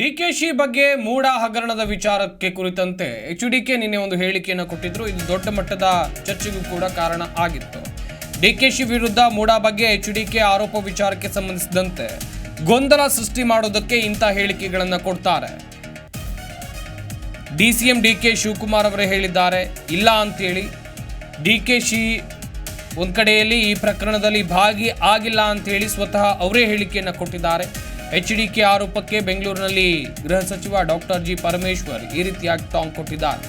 ಡಿಕೆಶಿ ಬಗ್ಗೆ ಮೂಡ ಹಗರಣದ ವಿಚಾರಕ್ಕೆ ಕುರಿತಂತೆ ಎಚ್ ಡಿಕೆ ನಿನ್ನೆ ಒಂದು ಹೇಳಿಕೆಯನ್ನು ಕೊಟ್ಟಿದ್ರು. ಇದು ದೊಡ್ಡ ಮಟ್ಟದ ಚರ್ಚೆಗೂ ಕೂಡ ಕಾರಣ ಆಗಿತ್ತು. ಡಿಕೆಶಿ ವಿರುದ್ಧ ಮೂಡ ಬಗ್ಗೆ ಎಚ್ ಡಿಕೆ ಆರೋಪ ವಿಚಾರಕ್ಕೆ ಸಂಬಂಧಿಸಿದಂತೆ ಗೊಂದಲ ಸೃಷ್ಟಿ ಮಾಡೋದಕ್ಕೆ ಇಂಥ ಹೇಳಿಕೆಗಳನ್ನು ಕೊಡ್ತಾರೆ. D C M D K Shivakumar ಅವರೇ ಹೇಳಿದ್ದಾರೆ. ಇಲ್ಲ ಅಂತೇಳಿ. ಡಿ ಕೆ ಶಿ ಒಂದು ಕಡೆಯಲ್ಲಿ ಈ ಪ್ರಕರಣದಲ್ಲಿ ಭಾಗಿ ಆಗಿಲ್ಲ ಅಂತೇಳಿ ಸ್ವತಃ ಅವರೇ ಹೇಳಿಕೆಯನ್ನು ಕೊಟ್ಟಿದ್ದಾರೆ. ಎಚ್ ಡಿ ಕೆ ಆರೋಪಕ್ಕೆ ಬೆಂಗಳೂರಿನಲ್ಲಿ ಗೃಹ ಸಚಿವ ಡಾಕ್ಟರ್ ಜಿ ಪರಮೇಶ್ವರ್ ಈ ರೀತಿಯಾಗಿ ಟಾಂಗ್ ಕೊಟ್ಟಿದ್ದಾರೆ.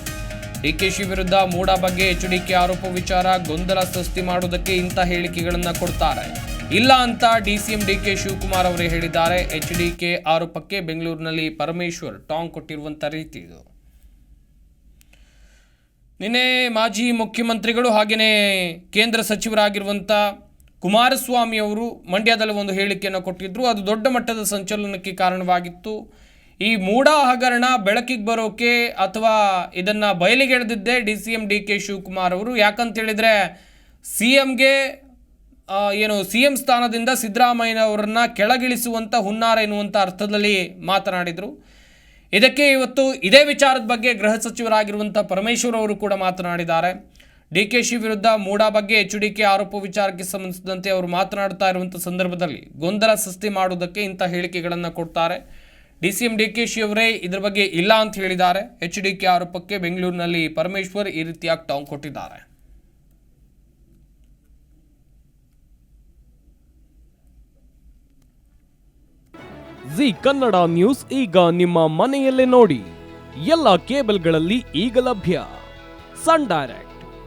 ಡಿಕೆಶಿ ವಿರುದ್ಧ ಮೂಡ ಬಗ್ಗೆ ಎಚ್ಡಿಕೆ ಆರೋಪ ವಿಚಾರ ಗೊಂದಲ ಸೃಷ್ಟಿ ಮಾಡುವುದಕ್ಕೆ ಇಂಥ ಹೇಳಿಕೆಗಳನ್ನು ಕೊಡ್ತಾರೆ. ಇಲ್ಲ ಅಂತ D C M D K Shivakumar ಅವರೇ ಹೇಳಿದ್ದಾರೆ. ಎಚ್ ಡಿ ಕೆ ಆರೋಪಕ್ಕೆ ಬೆಂಗಳೂರಿನಲ್ಲಿ ಪರಮೇಶ್ವರ್ ಟಾಂಗ್ ಕೊಟ್ಟಿರುವಂಥ ರೀತಿ ಇದು. ನಿನ್ನೆ ಮಾಜಿ ಮುಖ್ಯಮಂತ್ರಿಗಳು ಹಾಗೆಯೇ ಕೇಂದ್ರ ಸಚಿವರಾಗಿರುವಂಥ ಕುಮಾರಸ್ವಾಮಿ ಅವರು ಮಂಡ್ಯದಲ್ಲಿ ಒಂದು ಹೇಳಿಕೆಯನ್ನು ಕೊಟ್ಟಿದ್ದರು ಅದು ದೊಡ್ಡ ಮಟ್ಟದ ಸಂಚಲನಕ್ಕೆ ಕಾರಣವಾಗಿತ್ತು. ಈ ಮೂಡ ಹಗರಣ ಬೆಳಕಿಗೆ ಬರೋಕೆ ಅಥವಾ ಇದನ್ನು ಬಯಲಿಗೆಳೆದಿದ್ದೆ D C M D K Shivakumar ಅವರು. ಯಾಕಂತ ಹೇಳಿದರೆ ಸಿ ಎಂಗೆ ಏನು ಸಿ ಎಂ ಸ್ಥಾನದಿಂದ ಸಿದ್ದರಾಮಯ್ಯನವರನ್ನ ಕೆಳಗಿಳಿಸುವಂಥ ಹುನ್ನಾರ ಎನ್ನುವಂಥ ಅರ್ಥದಲ್ಲಿ ಮಾತನಾಡಿದರು. ಇದಕ್ಕೆ ಇವತ್ತು ಇದೇ ವಿಚಾರದ ಬಗ್ಗೆ ಗೃಹ ಸಚಿವರಾಗಿರುವಂಥ ಪರಮೇಶ್ವರ್ ಅವರು ಕೂಡ ಮಾತನಾಡಿದ್ದಾರೆ. ಡಿ ಕೆ ಶಿ ವಿರುದ್ಧ ಮೂಡಾ ಬಗ್ಗೆ ಎಚ್ ಡಿ ಕೆ ಆರೋಪ ವಿಚಾರಕ್ಕೆ ಸಂಬಂಧಿಸಿದಂತೆ ಅವರು ಮಾತನಾಡ್ತಾ ಇರುವಂಥ ಸಂದರ್ಭದಲ್ಲಿ ಗೊಂದಲ ಸೃಷ್ಟಿ ಮಾಡುವುದಕ್ಕೆ ಇಂಥ ಹೇಳಿಕೆಗಳನ್ನು ಕೊಡ್ತಾರೆ. D C M D K she ಅವರೇ ಇದ್ರ ಬಗ್ಗೆ ಇಲ್ಲ ಅಂತ ಹೇಳಿದ್ದಾರೆ. ಎಚ್ ಡಿ ಕೆ ಆರೋಪಕ್ಕೆ ಬೆಂಗಳೂರಿನಲ್ಲಿ ಪರಮೇಶ್ವರ್ ಈ ರೀತಿಯಾಗಿ ಟಾಂಗ್ ಕೊಟ್ಟಿದ್ದಾರೆ. ಜಿ ಕನ್ನಡ ನ್ಯೂಸ್ ಈಗ ನಿಮ್ಮ ಮನೆಯಲ್ಲೇ ನೋಡಿ. ಎಲ್ಲ ಕೇಬಲ್ಗಳಲ್ಲಿ ಈಗ ಲಭ್ಯ. Sun Direct.